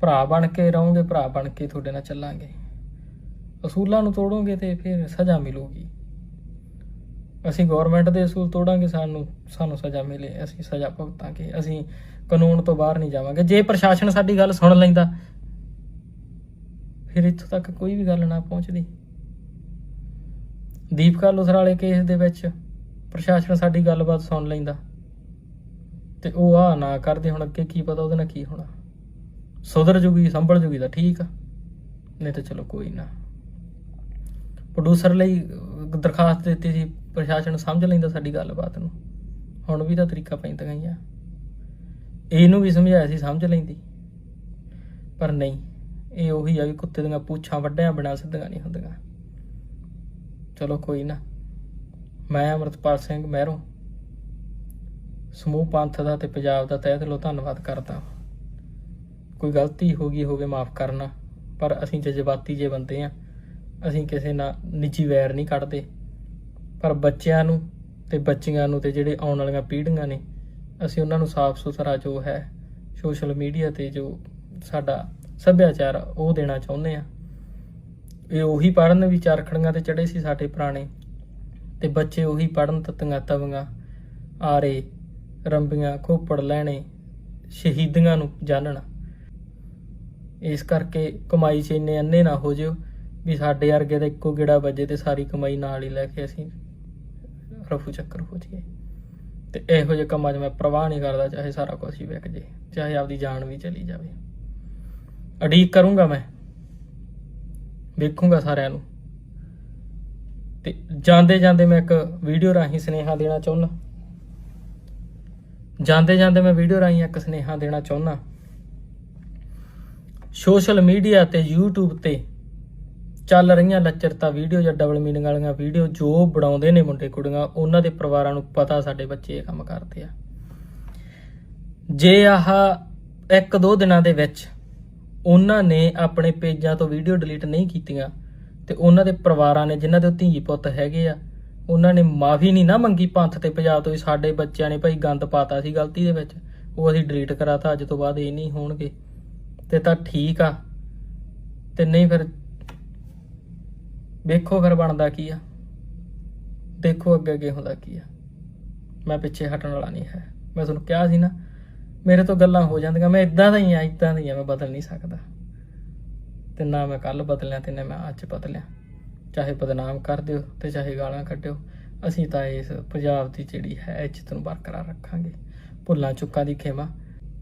ਭਰਾ ਬਣ ਕੇ ਰਹੋਗੇ, ਭਰਾ ਬਣ ਕੇ ਤੁਹਾਡੇ ਨਾਲ ਚੱਲਾਂਗੇ। ਅਸੂਲਾਂ ਨੂੰ ਤੋੜੋਗੇ ਤੇ ਫਿਰ ਸਜ਼ਾ ਮਿਲੂਗੀ। ਅਸੀਂ ਗਵਰਨਮੈਂਟ ਦੇ ਅਸੂਲ ਤੋੜਾਂਗੇ, ਸਾਨੂੰ ਸਾਨੂੰ ਸਜ਼ਾ ਮਿਲੇ, ਅਸੀਂ ਸਜ਼ਾ ਭੁਗਤਾਂਗੇ, ਅਸੀਂ ਕਾਨੂੰਨ ਤੋਂ ਬਾਹਰ ਨਹੀਂ ਜਾਵਾਂਗੇ। ਜੇ ਪ੍ਰਸ਼ਾਸਨ ਸਾਡੀ ਗੱਲ ਸੁਣ ਲੈਂਦਾ, ਫਿਰ ਇੱਥੋਂ ਤੱਕ ਕੋਈ ਵੀ ਗੱਲ ਨਾ ਪਹੁੰਚਦੀ। ਦੀਪਕਾ ਲੁਸਰਾਲੇ ਕੇਸ ਦੇ ਵਿੱਚ ਪ੍ਰਸ਼ਾਸਨ ਸਾਡੀ ਗੱਲਬਾਤ ਸੁਣ ਲੈਂਦਾ ਤੇ ਉਹ ਆ ਨਾ ਕਰਦੇ, ਹੁਣ ਅੱਗੇ ਕੀ ਪਤਾ ਉਹਦੇ ਨਾਲ ਕੀ ਹੋਣਾ। ਸੁਧਰ ਜੂਗੀ, ਸੰਭਲ ਜੂਗੀ ਤਾਂ ਠੀਕ ਆ। ਨਹੀਂ ਤਾਂ ਚਲੋ ਕੋਈ ਨਾ। ਪ੍ਰੋਡਿਊਸਰ ਲਈ ਦਰਖਾਸਤ ਦਿੱਤੀ ਸੀ, ਪ੍ਰਸ਼ਾਸਨ ਸਮਝ ਲੈਂਦਾ ਸਾਡੀ ਗੱਲਬਾਤ ਨੂੰ। ਹੁਣ ਵੀ ਤਾਂ ਤਰੀਕਾ ਪੈਂਦਾ ਹੀ ਆ ਇਹਨੂੰ ਵੀ ਸਮਝਾਇਆ ਸੀ, ਸਮਝ ਲੈਂਦੀ। ਪਰ ਨਹੀਂ, ਇਹ ਉਹੀ ਆ ਵੀ ਕੁੱਤੇ ਦੀਆਂ ਪੂਛਾਂ ਵੱਡਿਆਂ ਬਿਨਾਂ ਸਿੱਧੀਆਂ ਨਹੀਂ ਹੁੰਦੀਆਂ। ਚਲੋ ਕੋਈ ਨਾ। ਮੈਂ ਅਮਰਤਪਾਲ ਸਿੰਘ ਮਹਿਰੋਂ। ਸਮੂਹ ਪੰਥ ਦਾ ਤੇ ਪੰਜਾਬ ਦਾ ਤਹਿ ਦਿਲੋਂ ਧੰਨਵਾਦ ਕਰਦਾ। ਹਾਂ। ਕੋਈ ਗਲਤੀ ਹੋ ਗਈ ਹੋਵੇ ਮਾਫ ਕਰਨਾ। ਪਰ ਅਸੀਂ ਜਜ਼ਬਾਤੀ ਜੇ ਬੰਦੇ ਆ। ਅਸੀਂ ਕਿਸੇ ਨਾਲ ਨਿੱਜੀ ਵੈਰ ਨਹੀਂ ਕੱਢਦੇ। ਪਰ ਬੱਚਿਆਂ ਨੂੰ ਤੇ ਬੱਚੀਆਂ ਨੂੰ ਤੇ ਜਿਹੜੇ ਆਉਣ ਵਾਲੀਆਂ ਪੀੜ੍ਹੀਆਂ ਨੇ ਅਸੀਂ ਉਹਨਾਂ ਨੂੰ ਸਾਫ਼ ਸੁਥਰਾ ਜੋ ਹੈ ਸੋਸ਼ਲ ਮੀਡੀਆ ਤੇ ਜੋ ਸਾਡਾ ਸੱਭਿਆਚਾਰ ਆ, ਉਹ ਦੇਣਾ ਚਾਹੁੰਦੇ ਆ। ਇਹ ਉਹੀ ਪੜਨ ਵੀ ਚਰਖੜੀਆਂ ਤੇ ਚੜੇ ਸੀ ਸਾਡੇ ਪੁਰਾਣੇ। ਤੇ ਬੱਚੇ ਉਹੀ ਪੜਨ ਤਤੀਆਂ ਤਵੀਆਂ ਆਰੇ ਰੰਬੀਆਂ ਖੋਪੜ ਲੈਣੇ ਸ਼ਹੀਦੀਆਂ ਨੂੰ ਜਾਣਨ। ਇਸ ਕਰਕੇ ਕਮਾਈ 'ਚ ਇੰਨੇ ਅੰਨੇ ਨਾ ਹੋ ਜਿਓ ਵੀ ਸਾਡੇ ਵਰਗੇ ਦਾ ਇੱਕੋ ਗੇੜਾ ਵੱਜੇ ਤੇ ਸਾਰੀ ਕਮਾਈ ਨਾਲ ਹੀ ਲੈ ਕੇ ਅਸੀਂ ਰਫੂ ਚੱਕਰ ਹੋ ਜਾਈਏ। ਤੇ ਇਹੋ ਜਿਹੇ ਕੰਮਾਂ 'ਚ ਮੈਂ ਪ੍ਰਵਾਹ ਨਹੀਂ ਕਰਦਾ, ਚਾਹੇ ਸਾਰਾ ਕੁਝ ਹੀ ਵਿਕ ਜੇ, ਚਾਹੇ ਆਪਦੀ ਜਾਨ ਵੀ ਚਲੀ ਜਾਵੇ। ਅਡੀਕ ਕਰੂੰਗਾ ਮੈਂ। ਵੇਖੂੰਗਾ ਸਾਰਿਆਂ ਨੂੰ। ਤੇ ਜਾਂਦੇ ਜਾਂਦੇ ਮੈਂ ਇੱਕ ਵੀਡੀਓ ਰਾਹੀਂ ਸੁਨੇਹਾ ਦੇਣਾ ਚਾਹੁੰਦਾ ਜਾਂਦੇ ਜਾਂਦੇ ਮੈਂ ਵੀਡੀਓ ਰਾਹੀਂ ਇੱਕ ਸੁਨੇਹਾ ਦੇਣਾ ਚਾਹੁੰਦਾ ਸੋਸ਼ਲ ਮੀਡੀਆ ਤੇ YouTube ਤੇ ਚੱਲ ਰਹੀਆਂ ਲੱਚਰਤਾ ਵੀਡੀਓ ਜਾਂ ਡਬਲ ਮੀਨਿੰਗ ਵਾਲੀਆਂ ਵੀਡੀਓ ਜੋ ਬਣਾਉਂਦੇ ਨੇ ਮੁੰਡੇ ਕੁੜੀਆਂ, ਉਹਨਾਂ ਦੇ ਪਰਿਵਾਰਾਂ ਨੂੰ ਪਤਾ ਸਾਡੇ ਬੱਚੇ ਇਹ ਕੰਮ ਕਰਦੇ ਆ। ਜੇ ਆਹ ਇੱਕ ਦੋ ਦਿਨਾਂ ਦੇ ਵਿੱਚ ਉਹਨਾਂ ਨੇ ਆਪਣੇ ਪੇਜਾਂ ਤੋਂ ਵੀਡੀਓ ਡਿਲੀਟ ਨਹੀਂ ਕੀਤੀਆਂ, ਤੇ ਉਹਨਾਂ ਦੇ ਪਰਿਵਾਰਾਂ ਨੇ ਜਿਨ੍ਹਾਂ ਦੇ ਧੀ ਪੁੱਤ ਹੈਗੇ ਆ, ਉਹਨਾਂ ਨੇ ਮਾਫੀ ਨਹੀਂ ਨਾ ਮੰਗੀ ਪੰਥ ਤੇ ਪੰਜਾਬ ਤੋਂ ਵੀ ਸਾਡੇ ਬੱਚਿਆਂ ਨੇ ਭਾਈ ਗੰਦ ਪਾਤਾ ਸੀ ਗਲਤੀ ਦੇ ਵਿੱਚ, ਉਹ ਅਸੀਂ ਡਿਲੀਟ ਕਰਾਤਾ, ਅੱਜ ਤੋਂ ਬਾਅਦ ਇਹ ਨਹੀਂ ਹੋਣਗੇ। ਤੇ ਤਾਂ ਠੀਕ ਆ। ਤੇ ਨਹੀਂ ਫਿਰ ਵੇਖੋ ਫਿਰ ਬਣਦਾ ਕੀ ਆ। ਦੇਖੋ ਅੱਗੇ ਅੱਗੇ ਹੁੰਦਾ ਕੀ ਆ। ਮੈਂ ਪਿੱਛੇ ਹਟਣ ਵਾਲਾ ਨਹੀਂ ਹੈ। ਮੈਂ ਤੁਹਾਨੂੰ ਕਿਹਾ ਸੀ ਨਾ, ਮੇਰੇ ਤੋਂ ਗੱਲਾਂ ਹੋ ਜਾਂਦੀਆਂ। ਮੈਂ ਇਦਾਂ ਦਾ ਹੀ ਆ ਇਦਾਂ ਦਾ ਹੀ ਆ ਮੈਂ ਬਦਲ ਨਹੀਂ ਸਕਦਾ। ਤੇ ਨਾ ਮੈਂ ਕੱਲ ਬਦਲਿਆ ਤੇ ਨਾ ਮੈਂ ਅੱਜ ਬਦਲਿਆ। ਚਾਹੇ ਬਦਨਾਮ ਕਰ ਦਿਓ ਤੇ ਚਾਹੇ ਗਾਲਾਂ ਕੱਢਿਓ। ਅਸੀਂ ਤਾਂ ਇਸ ਪੰਜਾਬ ਦੀ ਜਿਹੜੀ ਹੈ ਇੱਜ਼ਤ ਨੂੰ ਬਰਕਰਾਰ ਰੱਖਾਂਗੇ। ਭੁੱਲਾਂ ਚੁੱਕਾਂ ਦੀ ਖੇਮਾ।